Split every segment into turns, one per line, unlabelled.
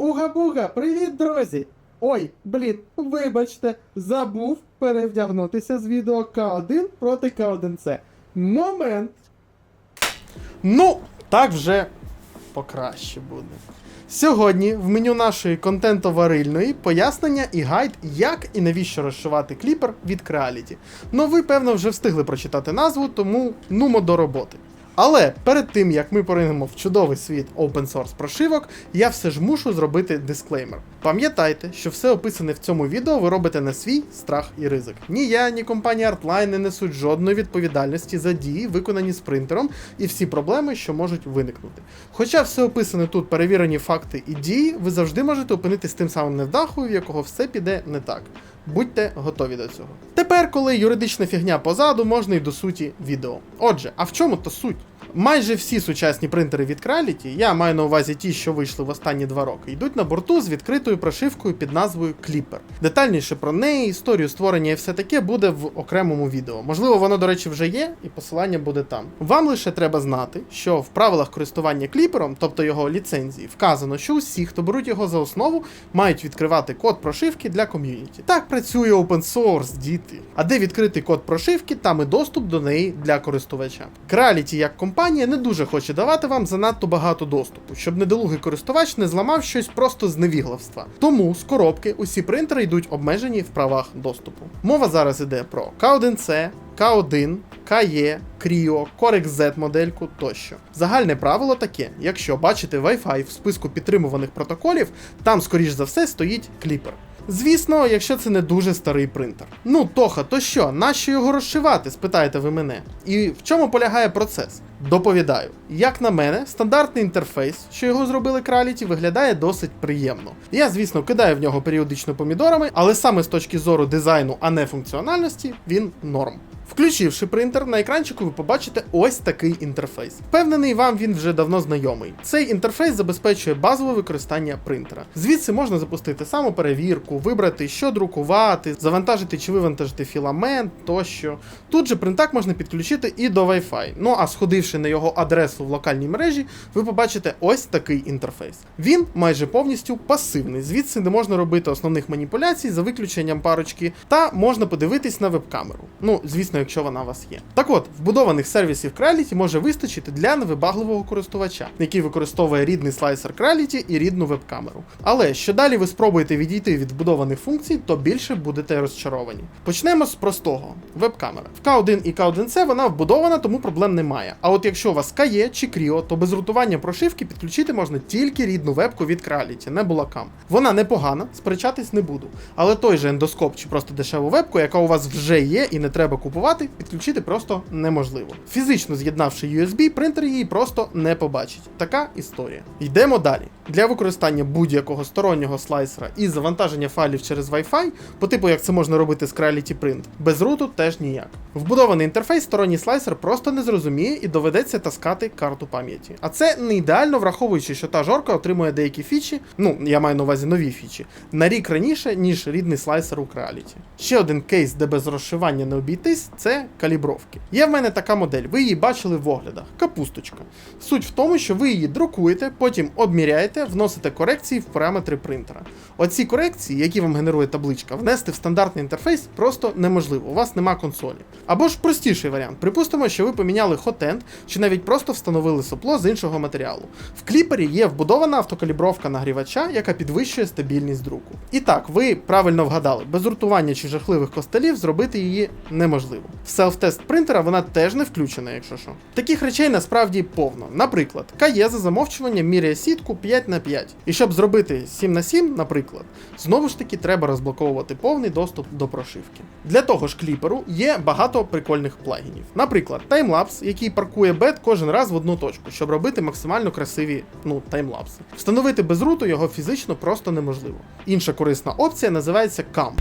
Уга-буга, привіт, друзі! Ой, блін, вибачте, забув перевдягнутися з відео К1 проти К1С. Момент. Ну, так вже покраще буде. Сьогодні в меню нашої контентоварильної пояснення і гайд, як і навіщо розшивати кліпер від Creality. Ну ви, певно, вже встигли прочитати назву, тому нумо до роботи. Але перед тим як ми поринемо в чудовий світ open source прошивок, я все ж мушу зробити дисклеймер. Пам'ятайте, що все описане в цьому відео ви робите на свій страх і ризик. Ні я, ні компанія Artline не несуть жодної відповідальності за дії, виконані з принтером, і всі проблеми, що можуть виникнути. Хоча все описане тут перевірені факти і дії, ви завжди можете опинитись тим самим невдахою, в якого все піде не так. Будьте готові до цього. Тепер, коли юридична фігня позаду, можна й до суті відео. Отже, а в чому то суть? Майже всі сучасні принтери від Creality, я маю на увазі ті, що вийшли в останні два роки, йдуть на борту з відкритою прошивкою під назвою Clipper. Детальніше про неї, історію створення і все таке буде в окремому відео. Можливо, воно, до речі, вже є, і посилання буде там. Вам лише треба знати, що в правилах користування кліпером, тобто його ліцензії, вказано, що усі, хто беруть його за основу, мають відкривати код прошивки для ком'юніті. Так працює open source, діти. А де відкритий код прошивки, там і доступ до неї для користувача. Creality як компанія не дуже хоче давати вам занадто багато доступу, щоб недолугий користувач не зламав щось просто з невігластва. Тому з коробки усі принтери йдуть обмежені в правах доступу. Мова зараз іде про K1C, K1, KE, Creo, Corex Z модельку тощо. Загальне правило таке: якщо бачите Wi-Fi в списку підтримуваних протоколів, там, скоріш за все, стоїть кліпер. Звісно, якщо це не дуже старий принтер. Ну, Тоха, то що, нащо його розшивати? спитаєте ви мене. І в чому полягає процес? Доповідаю, як на мене, стандартний інтерфейс, що його зробили Краліті, виглядає досить приємно. Я, звісно, кидаю в нього періодично помідорами, але саме з точки зору дизайну, а не функціональності, він норм. Включивши принтер, на екранчику ви побачите ось такий інтерфейс. Впевнений, вам він вже давно знайомий. Цей інтерфейс забезпечує базове використання принтера. Звідси можна запустити самоперевірку, вибрати, що друкувати, завантажити чи вивантажити філамент тощо. Тут же принтак можна підключити і до Wi-Fi. Ну а сходивши на його адресу в локальній мережі, ви побачите ось такий інтерфейс. Він майже повністю пасивний, звідси не можна робити основних маніпуляцій за виключенням парочки, та можна подивитись на веб-камеру. Ну, звісно, якщо вона у вас є. Так от, вбудованих сервісів Creality може вистачити для невибагливого користувача, який використовує рідний слайсер Creality і рідну веб-камеру. Але що далі ви спробуєте відійти від вбудованих функцій, то більше будете розчаровані. Почнемо з простого: веб-камера. В K1 і K1C вона вбудована, тому проблем немає. А от якщо у вас KE чи Creo, то без рутування прошивки підключити можна тільки рідну вебку від Краліті, не булакам. Вона непогана, сперечатись не буду. Але той же ендоскоп чи просто дешеву вебку, яка у вас вже є і не треба купувати, підключити просто неможливо. Фізично з'єднавши USB, принтер її просто не побачить. Така історія. Йдемо далі. Для використання будь-якого стороннього слайсера і завантаження файлів через Wi-Fi, по типу як це можна робити з Creality Print, без руту теж ніяк. Вбудований інтерфейс сторонній слайсер просто не зрозуміє і доведеться таскати карту пам'яті. А це не ідеально, враховуючи, що та жорка отримує деякі фічі, ну я маю на увазі нові фічі, на рік раніше, ніж рідний слайсер у Creality. Ще один кейс, де без розшивання не обійтись, це калібровки. Є в мене така модель, ви її бачили в оглядах. Капусточка. Суть в тому, що ви її друкуєте, потім обміряєте, вносите корекції в параметри принтера. Оці корекції, які вам генерує табличка, внести в стандартний інтерфейс просто неможливо, у вас нема консолі. Або ж простіший варіант. Припустимо, що ви поміняли хотенд чи навіть просто встановили сопло з іншого матеріалу. В кліпері є вбудована автокалібровка нагрівача, яка підвищує стабільність друку. І так, ви правильно вгадали, без рутування чи жахливих костелів зробити її неможливо. В селф-тест принтера вона теж не включена, якщо що. Таких речей насправді повно. Наприклад, КАЄ за замовчуванням міряє сітку 5 на 5. І щоб зробити 7 на 7, наприклад, знову ж таки треба розблоковувати повний доступ до прошивки. Для того ж кліперу є багато прикольних плагінів. Наприклад, таймлапс, який паркує бет кожен раз в одну точку, щоб робити максимально красиві ну, таймлапси. Встановити без руту його фізично просто неможливо. Інша корисна опція називається CAM.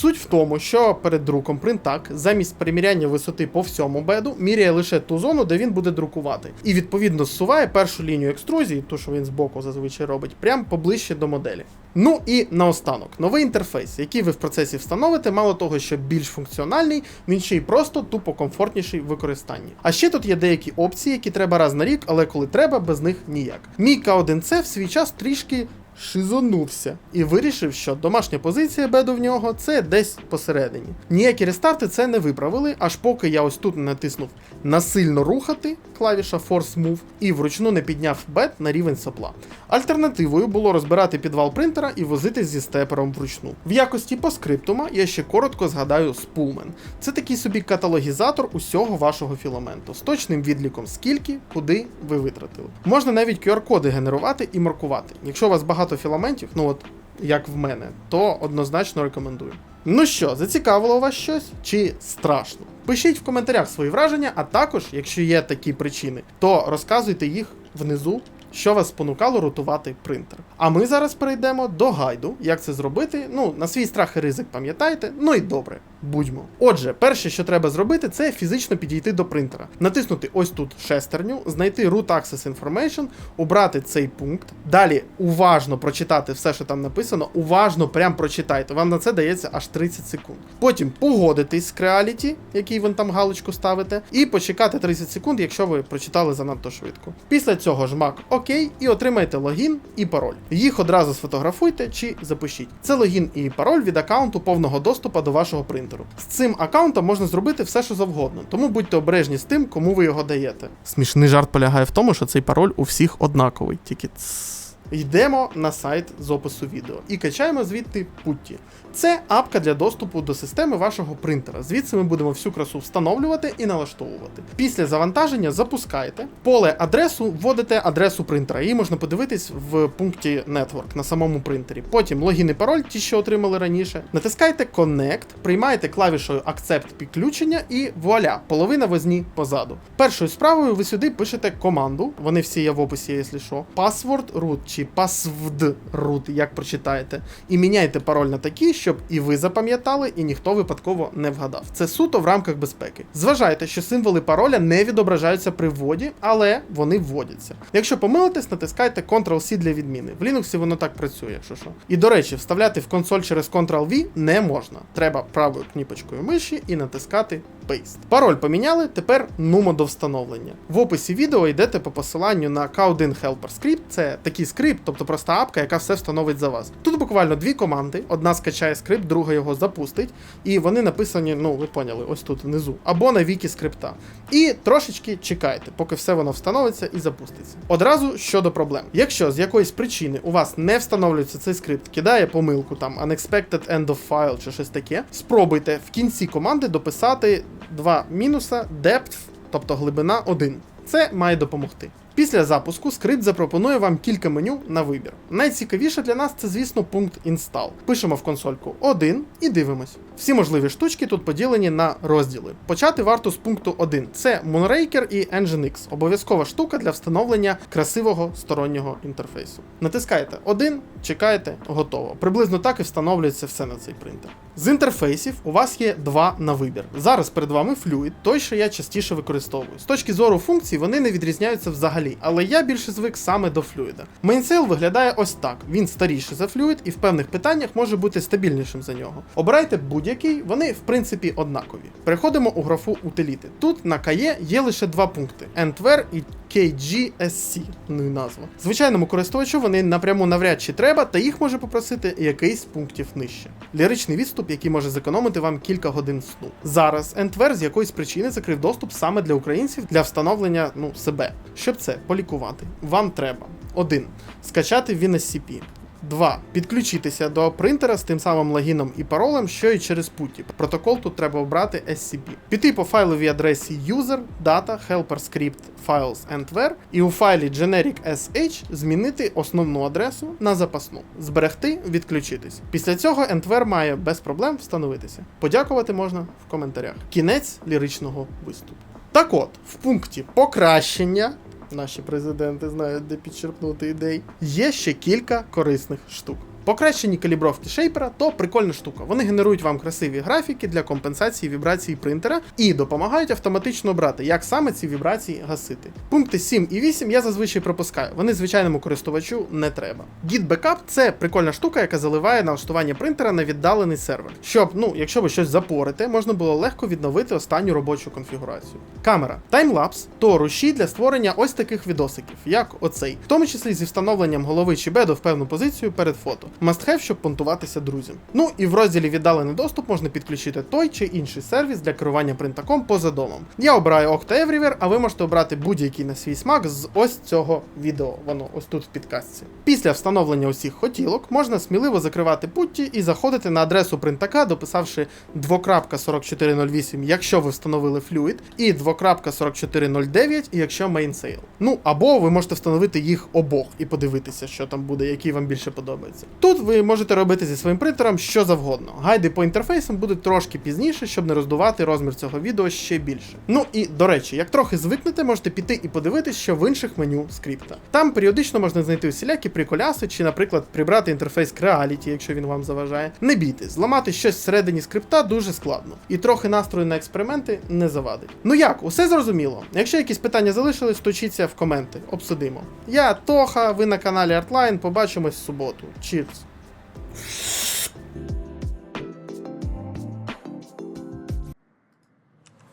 Суть в тому, що перед друком принтак замість переміряння висоти по всьому беду міряє лише ту зону, де він буде друкувати. І відповідно зсуває першу лінію екструзії, ту, що він збоку зазвичай робить, прямо поближче до моделі. Ну і наостанок, новий інтерфейс, який ви в процесі встановите, мало того, що більш функціональний, він ще й просто тупо комфортніший в використанні. А ще тут є деякі опції, які треба раз на рік, але коли треба, без них ніяк. Мій К1C в свій час трішки шизонувся і вирішив, що домашня позиція беду в нього це десь посередині. Ніякі рестарти це не виправили, аж поки я ось тут натиснув насильно рухати клавіша Force Move і вручну не підняв бед на рівень сопла. Альтернативою було розбирати підвал принтера і возити зі степером вручну. В якості поскриптума я ще коротко згадаю Spoolman. Це такий собі каталогізатор усього вашого філаменту з точним відліком, скільки, куди ви витратили. Можна навіть QR-коди генерувати і маркувати. Якщо у вас багато філаментів, ну от як в мене, то однозначно рекомендую. Ну що, зацікавило вас щось чи страшно? Пишіть в коментарях свої враження, а також, якщо є такі причини, то розказуйте їх внизу, що вас спонукало рутувати принтер. А ми зараз перейдемо до гайду, як це зробити. Ну, на свій страх і ризик пам'ятайте, ну і добре. Будьмо. Отже, перше, що треба зробити, це фізично підійти до принтера, натиснути ось тут шестерню, знайти Root Access Information, обрати цей пункт. Далі уважно прочитати все, що там написано. Уважно прям прочитайте. Вам на це дається аж 30 секунд. Потім погодитись з Creality, який ви там галочку ставите, і почекати 30 секунд, якщо ви прочитали занадто швидко. Після цього жмак ОК і отримаєте логін і пароль. Їх одразу сфотографуйте чи запишіть. Це логін і пароль від аккаунту повного доступу до вашого принтеру. З цим аккаунтом можна зробити все, що завгодно, тому будьте обережні з тим, кому ви його даєте. Смішний жарт полягає в тому, що цей пароль у всіх однаковий, тільки цс. Йдемо на сайт з опису відео і качаємо звідти путті. Це апка для доступу до системи вашого принтера. Звідси ми будемо всю красу встановлювати і налаштовувати. Після завантаження запускаєте поле адресу, вводите адресу принтера. Її можна подивитись в пункті Network на самому принтері. Потім логін і пароль, ті, що отримали раніше. Натискайте Connect, приймаєте клавішою Accept підключення і вуаля, половина возні позаду. Першою справою ви сюди пишете команду. Вони всі є в описі, якщо що. Password root чи password root, як прочитаєте. І міняйте пароль на такий, щоб і ви запам'ятали, і ніхто випадково не вгадав. Це суто в рамках безпеки. Зважайте, що символи пароля не відображаються при вводі, але вони вводяться. Якщо помилитесь, натискайте Ctrl-C для відміни. В Linux воно так працює, якщо що. І до речі, вставляти в консоль через Ctrl-V не можна. Треба правою кніпочкою миші і натискати Paste. Пароль поміняли, тепер нумо до встановлення. В описі відео йдете по посиланню на K1 Helper Script. Це такий скрипт, тобто проста апка, яка все встановить за вас. Тут буквально дві команди: одна скачає скрипт, друга його запустить. І вони написані, ну ви поняли, ось тут внизу, або на вікі скрипта. І трошечки чекайте, поки все воно встановиться і запуститься. Одразу щодо проблем. Якщо з якоїсь причини у вас не встановлюється цей скрипт, кидає помилку там unexpected end of file чи щось таке, спробуйте в кінці команди дописати два мінуса depth, тобто глибина 1. Це має допомогти. Після запуску скрипт запропонує вам кілька меню на вибір. Найцікавіше для нас це, звісно, пункт Install. Пишемо в консольку 1 і дивимось. Всі можливі штучки тут поділені на розділи. Почати варто з пункту 1. Це Moonraker і Nginx. Обов'язкова штука для встановлення красивого стороннього інтерфейсу. Натискаєте 1, чекаєте, готово. Приблизно так і встановлюється все на цей принтер. З інтерфейсів у вас є два на вибір. Зараз перед вами Fluid, той, що я частіше використовую. З точки зору функцій, вони не відрізняються взагалі, але я більше звик саме до Fluid. Mainsail виглядає ось так: він старіший за Fluid і в певних питаннях може бути стабільнішим за нього. Обирайте будь-який, вони в принципі однакові. Переходимо у графу утиліти. Тут на KE є лише два пункти: Entware і KGSC, ну і назва. Звичайному користувачу вони напряму навряд чи треба, та їх може попросити якийсь пунктів нижче. Ліричний відступ, який може зекономити вам кілька годин сну. Зараз Ентвер з якоїсь причини закрив доступ саме для українців для встановлення ну, себе. Щоб це полікувати, вам треба 1. Скачати WinSCP. 2. Підключитися до принтера з тим самим логіном і паролем, що і через путі. Протокол тут треба обрати SCP. Піти по файловій адресі user, data, helper script, files entware і у файлі generic sh змінити основну адресу на запасну, зберегти, відключитись. Після цього entware має без проблем встановитися. Подякувати можна в коментарях. Кінець ліричного виступу. Так от, в пункті покращення Наші президенти знають, де підчерпнути ідей. Є ще кілька корисних штук. Покращені калібровки шейпера то прикольна штука. Вони генерують вам красиві графіки для компенсації вібрації принтера і допомагають автоматично обрати, як саме ці вібрації гасити. Пункти 7 і 8 я зазвичай пропускаю. Вони звичайному користувачу не треба. Git Backup – це прикольна штука, яка заливає налаштування принтера на віддалений сервер, щоб, ну, якщо ви щось запорите, можна було легко відновити останню робочу конфігурацію. Камера таймлапс то руші для створення ось таких відосиків, як оцей, в тому числі зі встановленням голови чи беду в певну позицію перед фото. Must have, щоб понтуватися друзям. Ну і в розділі віддалений доступ можна підключити той чи інший сервіс для керування принтаком поза домом. Я обираю Okta Everywhere, а ви можете обрати будь-який на свій смак з ось цього відео. Воно ось тут в підкастці. Після встановлення усіх хотілок можна сміливо закривати путті і заходити на адресу принтака, дописавши 2.4408, якщо ви встановили Fluid, і 2.4409, якщо mainsail. Ну або ви можете встановити їх обох і подивитися, що там буде, який вам більше подобається. Тут ви можете робити зі своїм принтером що завгодно. Гайди по інтерфейсам будуть трошки пізніше, щоб не роздувати розмір цього відео ще більше. Ну і до речі, як трохи звикнете, можете піти і подивитись, що в інших меню скрипта. Там періодично можна знайти усілякі приколяси, чи, наприклад, прибрати інтерфейс Creality, якщо він вам заважає. Не бійтесь, зламати щось всередині скрипта дуже складно. І трохи настрою на експерименти не завадить. Ну як, усе зрозуміло? Якщо якісь питання залишились, точіться в коменти, обсудимо. Я Тоха, ви на каналі Artline, побачимось в суботу. Cheers!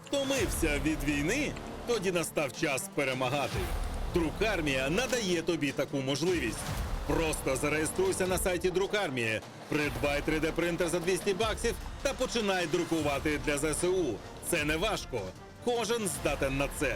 Втомився від війни? Тоді настав час перемагати. Друкармія надає тобі таку можливість. Просто зареєструйся на сайті Друкармії, придбай 3D принтер за 200 баксів та починай друкувати для ЗСУ. Це не важко. Кожен здатен на це.